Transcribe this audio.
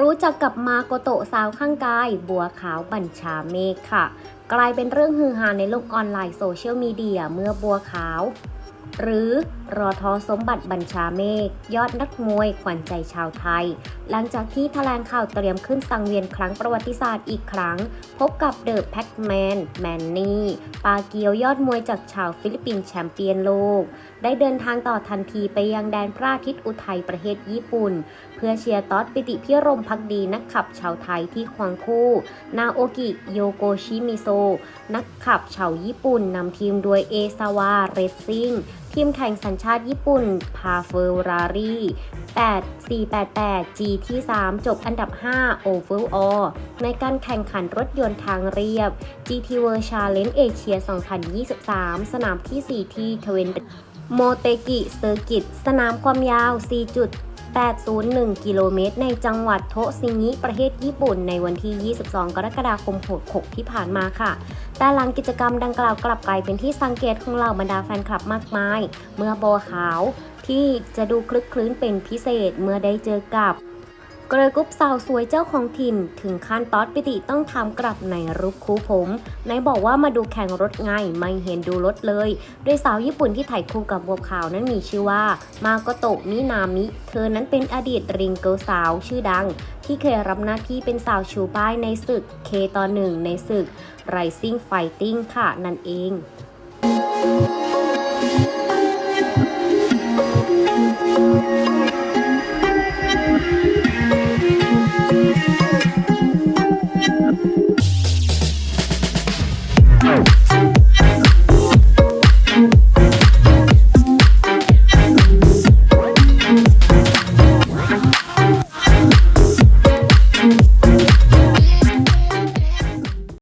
รู้จักกับมาโกโตะสาวข้างกาย บัวขาวบัญชาเมฆค่ะ กลายเป็นเรื่องฮือฮาในโลกออนไลน์โซเชียลมีเดียเมื่อบัวขาว หรือรอทอสมบัติบัญชาเมฆยอดนักมวยขวัญใจชาวไทย หลังจากที่แถลงข่าวเตรียมขึ้นสังเวียนครั้งประวัติศาสตร์อีกครั้ง พบกับเดอะแพ็กแมนแมนนี่ปาเกียวยอดมวยจากชาวฟิลิปปินส์แชมเปี้ยนโลก ได้เดินทางต่อทันทีไปยังแดนพระอาทิตย์อุทัยประเทศญี่ปุ่น เพื่อเชียร์ตอสปิติพิรมพักดีนักขับชาวไทยที่ควงคู่ นาโอกิโยโกชิมิโซนักขับชาวญี่ปุ่นนำทีมโดยเอซาวาเรซซิ่ง ทีมแข่งสัญชาติญี่ปุ่น พาเฟอร์รารี่8488 G ที่ 3 จบอันดับ 5 Overall ในการแข่งขันรถยนต์ทางเรียบ GT World Challenge Asia 2023 สนามที่ 4 ที่ทเวนโมเตกิเซอร์กิตสนามความยาว 4 801 กิโลเมตร ในจังหวัดโทซิงิ ประเทศญี่ปุ่น ในวันที่ 22 กรกฎาคม 66 ที่ผ่านมาค่ะ แต่หลังกิจกรรมดังกล่าวกลับกลายเป็นที่สังเกตของเหล่าบรรดาแฟนคลับมากมาย เมื่อบัวขาวที่จะดูคลึกคลื้นเป็นพิเศษเมื่อได้เจอกับ กรกุ๊ปสาวสวยเจ้าของถิ่น ถึงขั้นตอดปิติต้องทำกลับในรูปคู่ผมไหนบอกว่ามาดูแข่งรถไงไม่เห็นดูรถเลย โดยสาวญี่ปุ่นที่ถ่ายคู่กับบัวขาวนั้นมีชื่อว่า มาโกโตะมินามิ เธอนั้นเป็นอดีตริงเกิลสาวชื่อดัง ที่เคยรับหน้าที่เป็นสาวชูป้ายในศึกเคต่อหนึ่งในศึก Rising Fighting ค่ะนั่นเอง